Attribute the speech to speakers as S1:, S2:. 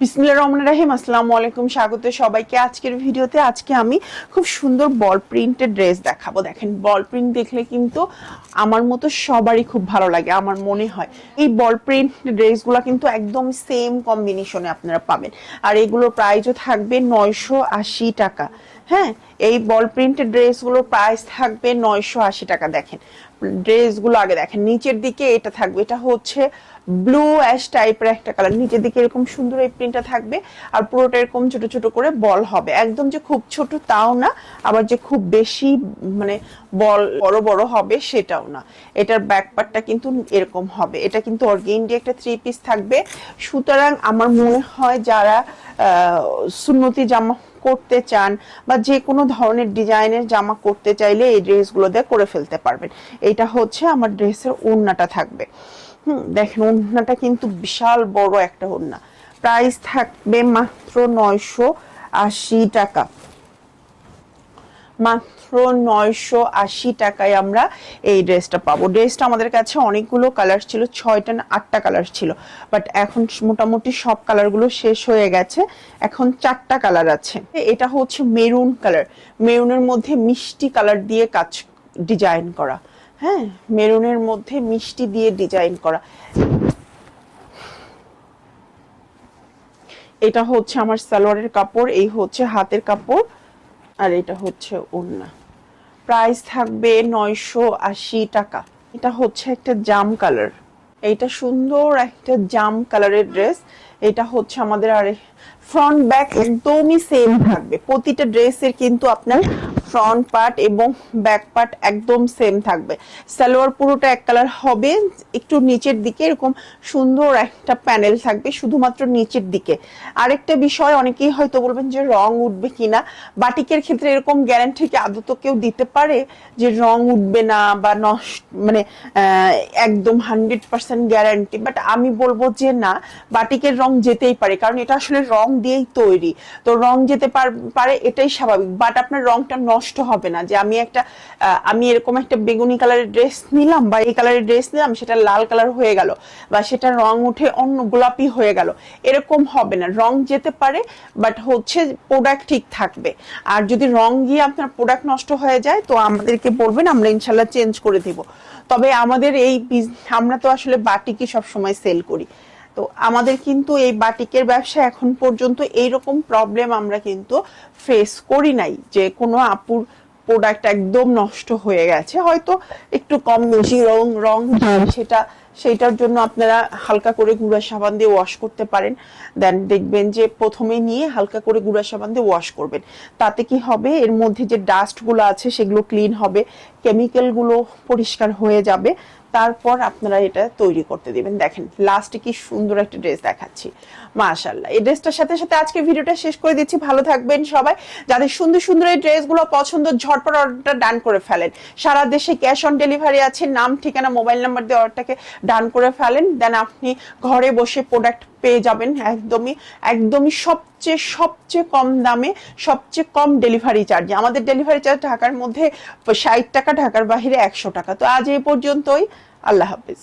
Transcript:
S1: বিসমিল্লা রহমান রাহিম। আসসালামু আলাইকুম স্বাগত সবাইকে আজকের ভিডিওতে। আজকে আমি খুব সুন্দর বল প্রিন্টের ড্রেস দেখাবো। দেখেন বল প্রিন্ট দেখলে কিন্তু আমার মতো সবারই খুব ভালো লাগে, আমার মনে হয়। এই বল প্রিন্ট ড্রেসগুলো কিন্তু একদম সেম কম্বিনেশনে আপনারা পাবেন। আর এগুলোর প্রাইসও থাকবে নয়শো আশি টাকা। হ্যাঁ এই বল প্রিন্টেড ড্রেসগুলোর প্রাইস থাকবে নয়শো আশি টাকা, দেখেন। ড্রেসগুলো আগে দেখেন, নিচের দিকে এটা থাকবে, এটা হচ্ছে ব্লু অ্যাশ টাইপের একটা কালার নিচের দিকে এরকম সুন্দর এই প্রিন্টটা থাকবে, আর পুরোটা এরকম ছোট ছোট করে বল হবে। একদম যে খুব ছোট তাও না, আবার যে খুব বেশি মানে বল বড় বড় হবে সেটাও না। এটার ব্যাক পার্টটা কিন্তু এরকম হবে। এটা কিন্তু অর্গেন্ডি একটা থ্রি পিস থাকবে। সুতরাং আমার মনে হয় যারা সুন্নতি জামা করতে চান বা যে কোনো ধরনের ডিজাইনের জামা করতে চাইলে এই ড্রেসগুলো দিয়ে করে ফেলতে পারবেন। এটা হচ্ছে আমার ড্রেসের ওড়নাটা থাকবে। হুম, দেখেন ওড়নাটা কিন্তু বিশাল বড় একটা ওড়না। প্রাইস থাকবে মাত্র নয়শো আশি টাকা। মাত্র নয়শো আশি টাকায় আমরা এই ড্রেসটা পাবো। ড্রেসটা আমাদের কাছে অনেকগুলো কালার ছিল, ছয়টা না আটটা কালার ছিল। বাট এখন মোটামুটি সব কালারগুলো শেষ হয়ে গেছে। এখন চারটা কালার আছে। এটা হচ্ছে মেরুন কালার মেরুনের মধ্যে মিষ্টি কালার দিয়ে কাজ ডিজাইন করা। হ্যাঁ মেরুনের মধ্যে মিষ্টি দিয়ে ডিজাইন করা। এটা হচ্ছে আমার সালোয়ারের কাপড়, এই হচ্ছে হাতের কাপড়। আর এটা হচ্ছে ওড়না। প্রাইস থাকবে নয়শো আশি টাকা। এটা হচ্ছে একটা জাম কালার। এইটা সুন্দর একটা জাম কালারের ড্রেস। এটা হচ্ছে আমাদের আর ফ্রন্ট ব্যাক একদমই সেম থাকবে। প্রতিটা ড্রেসের কিন্তু আপনার ফ্রন্ট পার্ট এবং ব্যাক পার্ট একদম সেম থাকবে। সালোয়ার পুরোটা এক কালার হবে, একটু নিচের দিকে এরকম সুন্দর একটা প্যানেল থাকবে, শুধুমাত্র নিচের দিকে। আরেকটা বিষয়, অনেকেই হয়তো বলবেন যে রং উঠবে কিনা, বাটিকের ক্ষেত্রে এরকম গ্যারান্টি কি আদত কেউ দিতে পারে যে রং উঠবে না বা নষ্ট মানে একদম হান্ড্রেড পার্সেন্ট গ্যারান্টি বাট আমি বলব যে না, বাটিকের রং যেতেই পারে, কারণ এটা আসলে রং দিয়েই তৈরি। তো রং যেতে পার- এটাই স্বাভাবিক। বাট আপনার রংটা হবে না যে আমি একটা আমি এরকম একটা বেগুনি কালারের ড্রেস নিলাম বা এই কালারের ড্রেস নিলাম, সেটা লাল কালার হয়ে গেল বা সেটা রং উঠে অন্য গোলাপি হয়ে গেল, এরকম হবে না। রং যেতে পারে বাট হচ্ছে প্রোডাক্ট ঠিক থাকবে। আর যদি রং গিয়ে আপনার প্রোডাক্ট নষ্ট হয়ে যায়, তো আমাদেরকে বলবেন, আমরা ইনশাল্লাহ চেঞ্জ করে দিব। তবে আমাদের এই আমরা তো আসলে বাটিকি সবসময় সেল করি। তো আমাদের কিন্তু এই বাটিকের ব্যবসা এখন পর্যন্ত এইরকম প্রবলেম আমরা কিন্তু ফেস করি নাই যে কোনো আপুর প্রোডাক্ট একদম নষ্ট হয়ে গেছে। হয়তো একটু কম বেশি রং রং সেটা সেইটার জন্য আপনারা হালকা করে গুঁড়া সাবান দিয়ে ওয়াশ করতে পারেন। দেন দেখবেন যে প্রথমে নিয়ে হালকা করে গুঁড়া সাবান দিয়ে ওয়াশ করবেন। তাতে কি হবে? এর মধ্যে যে ডাস্টগুলো আছে সেগুলো ক্লিন হবে কেমিক্যালগুলো পরিষ্কার হয়ে যাবে। তারপর আপনারা এটা তৈরি করতে দিবেন। দেখেন লাস্টে কি সুন্দর একটা ড্রেস দেখাচ্ছি। মাশাল্লাহ এই ড্রেসটার সাথে সাথে আজকে ভিডিওটা শেষ করে দিচ্ছি। ভালো থাকবেন সবাই। যাদের সুন্দর সুন্দর এই ড্রেসগুলো পছন্দ, ঝটপট অর্ডারটা ডান করে ফেলেন। সারা দেশে ক্যাশ অন ডেলিভারি আছে, নাম, ঠিকানা মোবাইল নাম্বার দিয়ে অর্ডারটাকে ডান করে ফেলেন। দেন আপনি ঘরে বসে প্রোডাক্ট পেয়ে যাবেন। একদমই একদমই সবচেয়ে সবচেয়ে কম দামে, সবচেয়ে কম ডেলিভারি চার্জ আমাদের ডেলিভারি চার্জ ঢাকার মধ্যে ষাট টাকা, ঢাকার বাহিরে একশো টাকা। তো আজ এই পর্যন্তই। আল্লাহ হাফিজ।